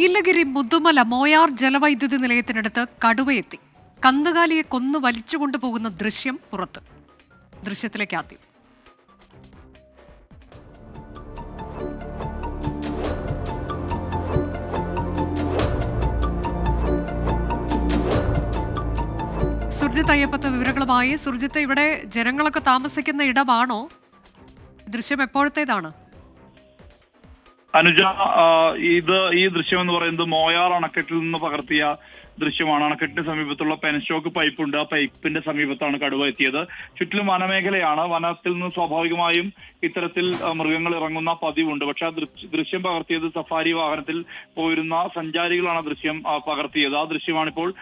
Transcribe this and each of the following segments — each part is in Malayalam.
നീലഗിരി മുതുമല മോയാർ ജലവൈദ്യുതി നിലയത്തിനടുത്ത് കടുവയെത്തി. കന്നുകാലിയെ കൊന്നു വലിച്ചുകൊണ്ടുപോകുന്ന ദൃശ്യം പുറത്ത്. ദൃശ്യത്തിലേക്ക് ആദ്യം. സുർജിത്ത് അയ്യപ്പത്ത് വിവരങ്ങളുമായി. സുർജിത്ത് ഇവിടെ ജനങ്ങളൊക്കെ താമസിക്കുന്ന ഇടമാണോ? ദൃശ്യം എപ്പോഴത്തേതാണ്? അനുജ ഇത് ഈ ദൃശ്യം എന്ന് പറയുന്നത് മോയാർ അണക്കെട്ടിൽ നിന്ന് പകർത്തിയ ദൃശ്യമാണ്. അണക്കെട്ടിന് സമീപത്തുള്ള പെൻസ്റ്റോക്ക് പൈപ്പ് ഉണ്ട് ആ പൈപ്പിന്റെ സമീപത്താണ് കടുവ എത്തിയത്. ചുറ്റിലും വനമേഖലയാണ്. വനത്തിൽ നിന്ന് സ്വാഭാവികമായും ഇത്തരത്തിൽ മൃഗങ്ങൾ ഇറങ്ങുന്ന പതിവുണ്ട്. പക്ഷെ ആ ദൃശ്യം പകർത്തിയത് സഫാരി വാഹനത്തിൽ പോയിരുന്ന സഞ്ചാരികളാണ് ദൃശ്യം പകർത്തിയത്. ആ ദൃശ്യമാണിപ്പോൾ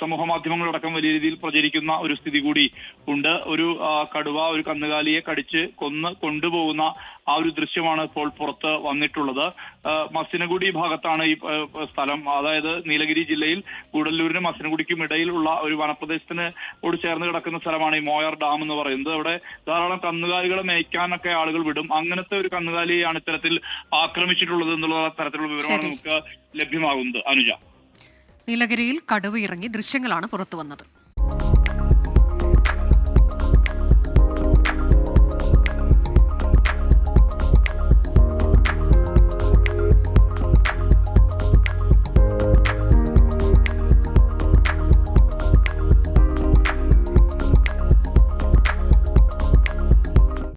സമൂഹ മാധ്യമങ്ങളടക്കം വലിയ രീതിയിൽ പ്രചരിക്കുന്ന ഒരു സ്ഥിതി കൂടി ഉണ്ട്. ഒരു കടുവ ഒരു കന്നുകാലിയെ കടിച്ച് കൊന്ന് കൊണ്ടുപോകുന്ന ആ ഒരു ദൃശ്യമാണ് ഇപ്പോൾ പുറത്ത് വന്നിട്ടുള്ളത്. മസിനഗുഡി ഭാഗത്താണ് ഈ സ്ഥലം. അതായത് നീലഗിരി ജില്ലയിൽ ഗൂഡല്ലൂരിനും മസിനഗുഡിക്കും ഇടയിലുള്ള ഒരു വനപ്രദേശത്തിന് ഓട് ചേർന്ന് കിടക്കുന്ന സ്ഥലമാണ് ഈ മോയാർ ഡാം എന്ന് പറയുന്നത്. അവിടെ ധാരാളം കന്നുകാലികളെ മേയ്ക്കാനൊക്കെ ആളുകൾ വിടും. അങ്ങനത്തെ ഒരു കന്നുകാലിയാണ് ഇത്തരത്തിൽ ആക്രമിച്ചിട്ടുള്ളത് എന്നുള്ള തരത്തിലുള്ള വിവരമാണ് നമുക്ക് ലഭ്യമാകുന്നത്. അനുജ. നീലഗിരിയിൽ കടുവ ഇറങ്ങി ദൃശ്യങ്ങളാണ് പുറത്തു വന്നത്.